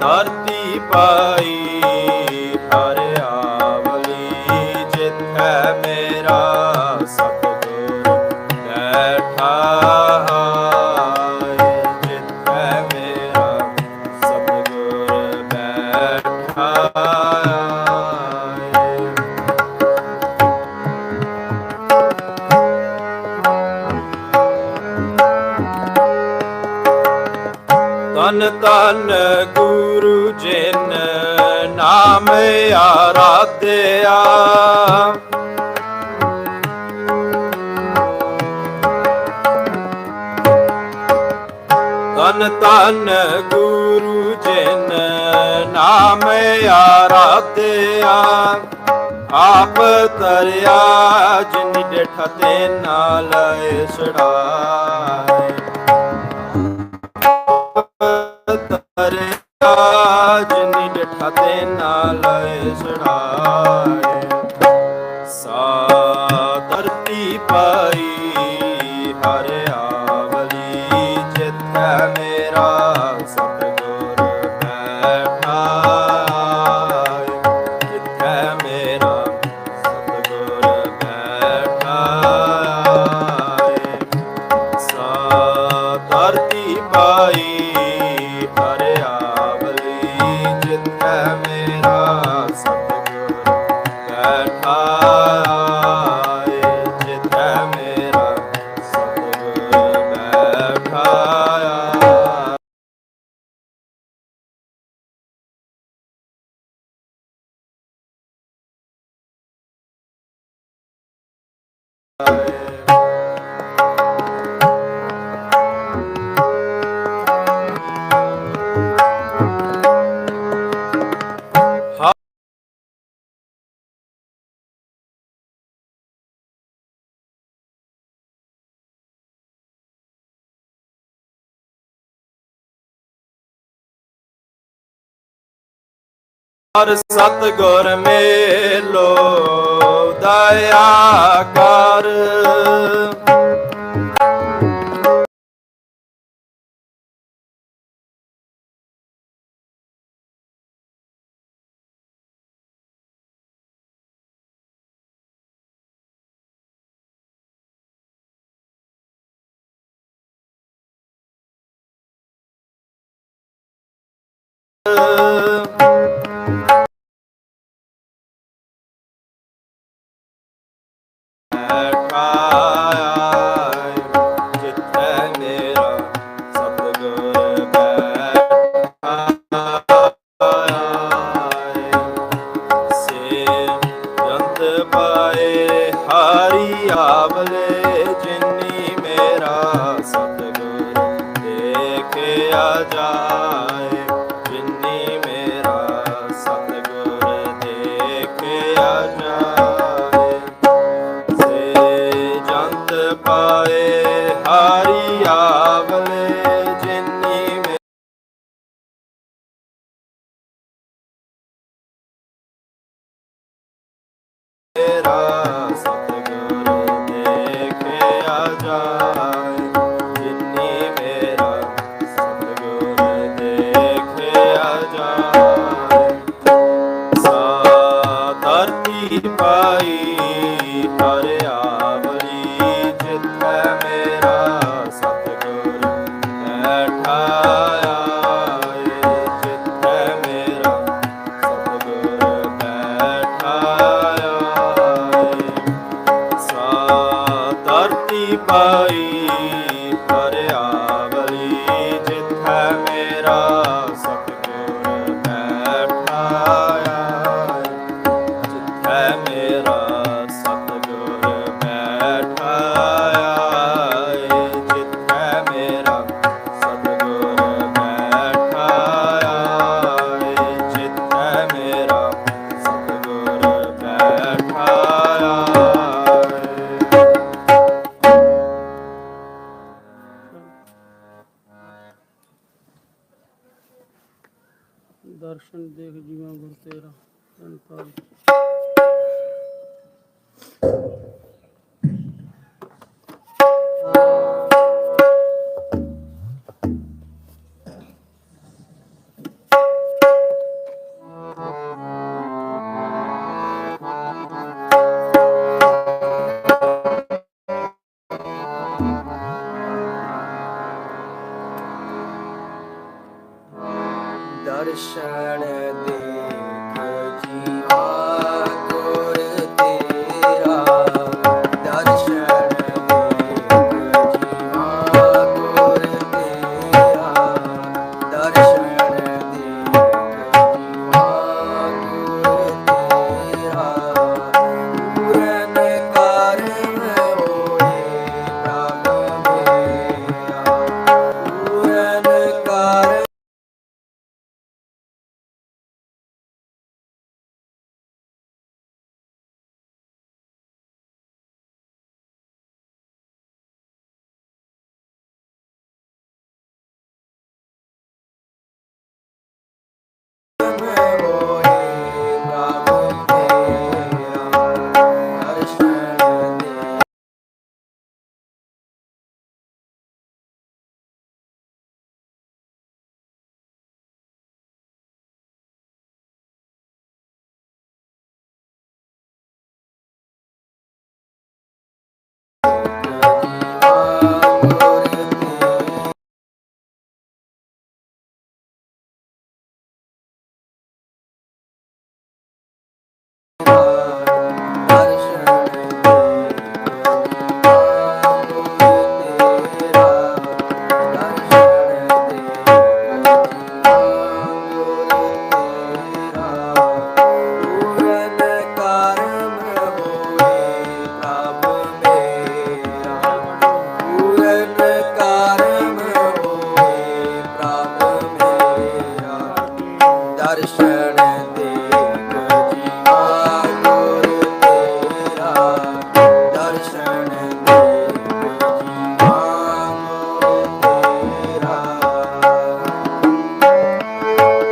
ਧਰਤੀ ਪਾਈ ਤਨ ਤਨ ਗੁਰੂ ਜਿਨ ਨਾਮ ਆਰਾਧਿਆ। ਤਨ ਤਨ ਗੁਰੂ ਜਿਨ ਨਾਮ ਆਰਾਧਿਆ। ਆਪ ਤਰਿਆ ਜਿਨ ਡਠਤੇ ਨਾਲ ਸੜਾ ਪਾਈ ਹਰ ਹਰ ਸਤ ਗੁਰ ਮੇਲੋ। ਦਇਆ ਕਰ। ਜਾਏ ਜਿਨੀ ਮੇਰਾ ਸਤਗੁਰ ਦੇਖਿਆ ਜਾਏ। ਸੇ ਪਾਏ ਹਰੀ ਆਵਲੇ। Hari ਦਰਸ਼ਨ ਦੇਖ ਜੀਵਾਂ ਗੁਰ ਤੇਰਾ ਤਨ ਦਰਸ਼ਨ ਦੇ। remember